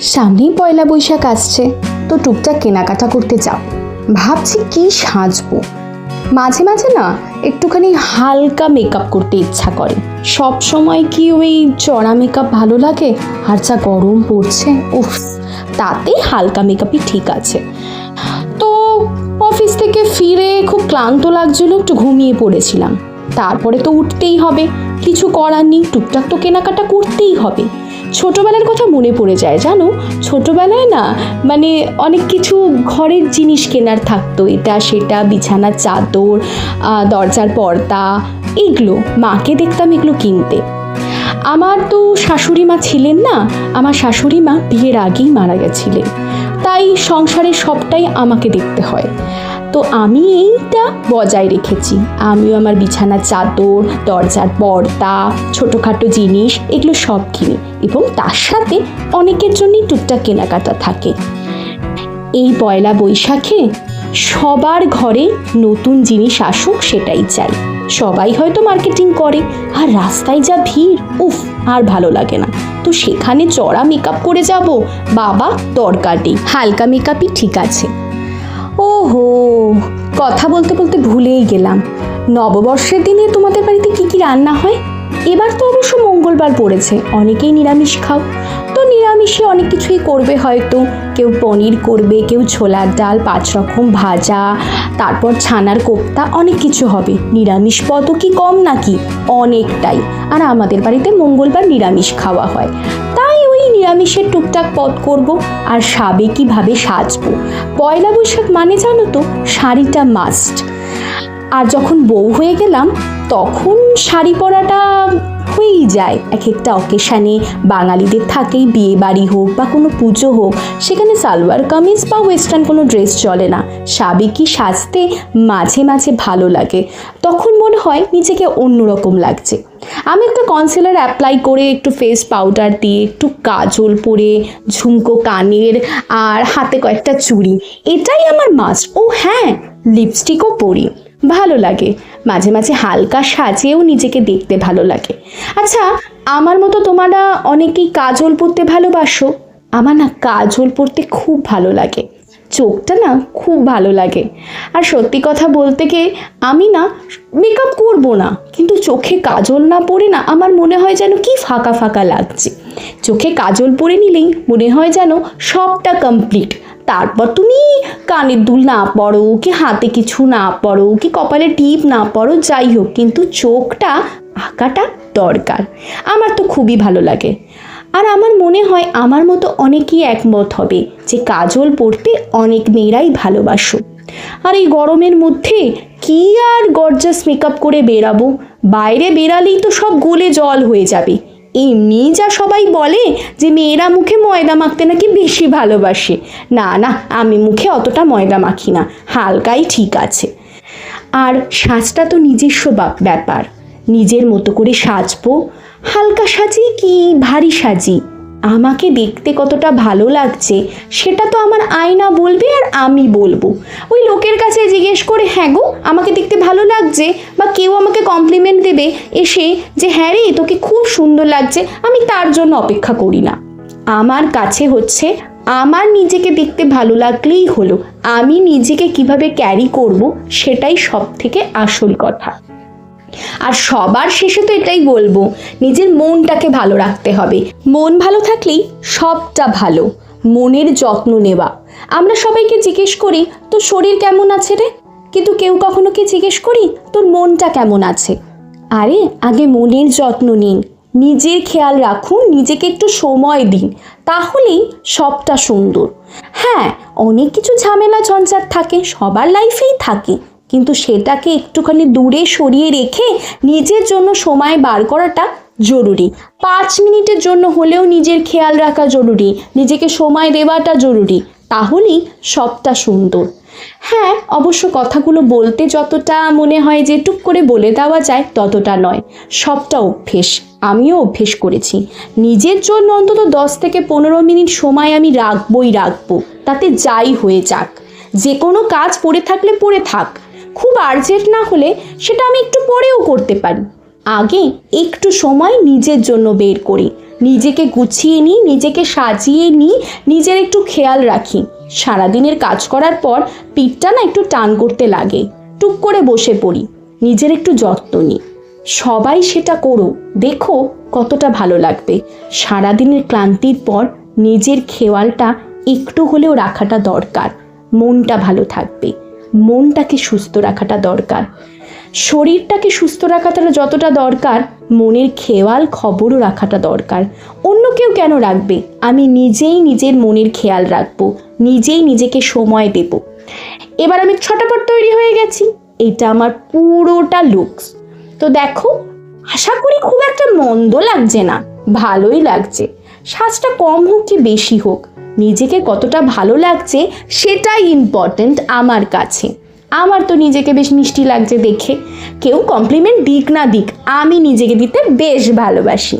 সামনেই পয়লা বৈশাখ আসছে, তো টুকটাক কেনাকাটা করতে যাব ভাবছি কি সাজবো। মাঝে মাঝে না, একটুখানি হালকা মেকআপ করতে ইচ্ছা করে। সব সময় কি ওই চড়া মেকআপ ভালো লাগে, আর যা গরম পড়ছে, উফ, তাতে হালকা মেকআপই ঠিক আছে। তো অফিস থেকে ফিরে খুব ক্লান্ত লাগছিল, একটু ঘুমিয়ে পড়েছিলাম। তারপরে তো উঠতেই হবে, কিছু করার নেই, টুকটাক তো কেনাকাটা করতেই হবে। ছোটবেলার কথা মনে পড়ে যায়, জানো? ছোটবেলায় না মানে অনেক কিছু ঘরের জিনিস কেনার থাকতো। এটা, সেটা বিছানার চাদর দরজার পর্দা, এগুলো। মাকে দেখতাম এগুলো কিনতে। আমার তো শাশুড়ি মা ছিলেন না, আমার শাশুড়ি মা বিয়ের আগেই মারা গেছিলেন। তাই সংসারের সবটাই আমাকে দেখতে হয়। তো আমি এইটা বজায় রেখেছি। আমিও আমার বিছানার চাদর, দরজার পর্দা, ছোটোখাটো জিনিস, এগুলো সব কিনি এবং তার সাথে অনেকের জন্যই টুকটাক কেনাকাটা থাকে। এই পয়লা বৈশাখে সবার ঘরে নতুন জিনিস আসুক সেটাই চাই। সবাই হয়তো মার্কেটিং করে, আর রাস্তায় যা ভিড়, উফ, আর ভালো লাগে না। তো সেখানে চড়া মেকআপ করে যাব, বাবা দরকার নেই, হালকা মেকআপই ঠিক আছে। ওহো, কথা বলতে বলতে ভুলেই গেলাম। নববর্ষের দিনে তোমাদের বাড়িতে কি কি রান্না হয়? এবার তো অবশ্য মঙ্গলবার পড়েছে, অনেকেই নিরামিষ খাও। তো নিরামিষে অনেক কিছুই করবে হয়তো। কেউ পনির করবে, কেউ ছোলার ডাল, পাঁচ রকম ভাজা, তারপর ছানার কোপ্তা, অনেক কিছু হবে। নিরামিষ পদ কি কম নাকি? অনেকটাই। আর আমাদের বাড়িতে মঙ্গলবার নিরামিষ খাওয়া হয়। তাই নিরামিষের টুকটাক পদ করব আর সাবে সাবেকিভাবে সাজবো? পয়লা বৈশাখ মানে জানো তো, শাড়িটা মাস্ট আর যখন বউ হয়ে গেলাম, তখন শাড়ি পরাটা হয়েই যায়। এক একটা অকেশানে বাঙালিদের থাকেই বিয়ে বাড়ি হোক বা কোনো পুজো হোক, সেখানে সালোয়ার কামিজ বা ওয়েস্টার্ন কোনো ড্রেস চলে না। সাবেকি সাজতে মাঝে মাঝে ভালো লাগে। তখন মনে হয় নিজেকে অন্যরকম লাগছে। আমি একটা কনসিলার অ্যাপ্লাই করে একটু ফেস পাউডার দিয়ে একটু কাজল পরে, ঝুমকো কানের আর হাতে কয়েকটা চুড়ি। এটাই আমার মাস্ট ও হ্যাঁ লিপস্টিকও পরি। ভালো লাগে। মাঝে মাঝে হালকা সাজিয়েও নিজেকে দেখতে ভালো লাগে। আচ্ছা আমার মতো তোমরা অনেকেই কাজল পরতে ভালোবাসো? আমার না কাজল পরতে খুব ভালো লাগে। চোখটা না খুব ভালো লাগে। আর সত্যি কথা বলতে গিয়ে আমি না মেকআপ করব না। কিন্তু চোখে কাজল না পরে না আমার মনে হয় যেন কি ফাঁকা ফাঁকা লাগছে। চোখে কাজল পরে নিলেই মনে হয় যেন সবটা কমপ্লিট তারপর তুমি কানের দুল না পড়ো, কি হাতে কিছু না পড়ো, কি কপালে টিপ না পড়ো, যাই হোক, কিন্তু চোখটা আঁকাটা দরকার। আমার তো খুবই ভালো লাগে। আর আমার মনে হয় আমার মতো অনেকেই একমত হবে যে কাজল পড়তে অনেক মেয়েরাই ভালোবাসো। আর এই গরমের মধ্যে কি আর গর্জাস মেকআপ করে বেরাবো বাইরে বেরালেই তো সব গলে জল হয়ে যাবে। এমনি যা সবাই বলে যে মেয়েরা মুখে ময়দা মাখতে নাকি বেশি ভালোবাসে। না না, আমি মুখে অতটা ময়দা মাখি না, হালকাই ঠিক আছে। আর সাজটা তো নিজস্ব ব্যাপার, নিজের মতো করে সাজবো। হালকা সাজি কি ভারী সাজি? আমাকে দেখতে কতটা ভালো লাগছে, সেটা তো আমার আয়না বলবে আর আমি বলব। ওই লোকের কাছে জিজ্ঞেস করে হ্যাঁ গো, আমাকে দেখতে ভালো লাগছে বা কেউ আমাকে কমপ্লিমেন্ট দেবে? এসে যে হ্যাঁ রে, তোকে খুব সুন্দর লাগছে, আমি তার জন্য অপেক্ষা করি না। আমার কাছে হচ্ছে, আমার নিজেকে দেখতে ভালো লাগলেই হলো। আমি নিজেকে কীভাবে ক্যারি করব, সেটাই সব থেকে আসল কথা। আর সবার শেষে তো এটাই বলব, নিজের মনটাকে ভালো রাখতে হবে। মন ভালো থাকলেই সবটা ভালো, মনের যত্ন নেওয়া। আমরা সবাইকে জিজ্ঞেস করি, তোর শরীর কেমন আছে রে? কিন্তু কেউ কখনো কি জিজ্ঞেস করি, তোর মনটা কেমন আছে? আরে, আগে মনের যত্ন নিন, নিজের খেয়াল রাখুন, নিজেকে একটু সময় দিন, তাহলেই সবটা সুন্দর। হ্যাঁ অনেক কিছু ঝামেলা ঝঞ্ঝাট থাকে, সবার লাইফেই থাকে। কিন্তু সেটাকে একটুখানি দূরে সরিয়ে রেখে নিজের জন্য সময় বার করাটা জরুরি। পাঁচ মিনিটের জন্য হলেও নিজের খেয়াল রাখা জরুরি, নিজেকে সময় দেওয়াটা জরুরি, তাহলেই সবটা সুন্দর। হ্যাঁ অবশ্য কথাগুলো বলতে যতটা মনে হয় যে টুক করে বলে দেওয়া যায় ততটা নয়, সবটা অভ্যেস, আমিও অভ্যেস করেছি। নিজের জন্য অন্তত দশ থেকে পনেরো মিনিট সময় আমি রাখবই রাখব, তাতে যাই হয়ে যাক। যে কোনো কাজ পড়ে থাকলে পড়ে থাক খুব আর্জেন্ট না হলে সেটা আমি একটু পরেও করতে পারি। আগে একটু সময় নিজের জন্য বের করি। নিজেকে গুছিয়ে নিই, নিজেকে সাজিয়ে নিই, নিজের একটু খেয়াল রাখি। সারাদিনের কাজ করার পর পিঠটা না একটু টান করতে লাগে, টুক করে বসে পড়ি, নিজের একটু যত্ন নিই। সবাই সেটা করো দেখো কতটা ভালো লাগবে। সারাদিনের ক্লান্তির পর নিজের খেয়ালটা একটু হলেও রাখাটা দরকার, মনটা ভালো থাকবে। মনটাকে সুস্থ রাখাটা দরকার। শরীরটাকে সুস্থ রাখাটা যতটা দরকার, মনের খেয়াল খবরও রাখাটা দরকার। অন্য কেউ কেন রাখবে? আমি নিজেই নিজের মনের খেয়াল রাখব, নিজেই নিজেকে সময় দেব। এবার আমি ছটাপট তৈরি হয়ে গেছি, এটা আমার পুরোটা লুকস তো দেখো, আশা করি খুব একটা মন্দ লাগছে না, ভালোই লাগছে। সাজটা কম হোক কি বেশি হোক, নিজেকে কতটা ভালো লাগছে সেটাই ইম্পর্ট্যান্ট আমার কাছে। আমার তো নিজেকে বেশ মিষ্টি লাগছে দেখে। কেউ কমপ্লিমেন্ট দিক না দিক, আমি নিজেকে দিতে বেশ ভালোবাসি।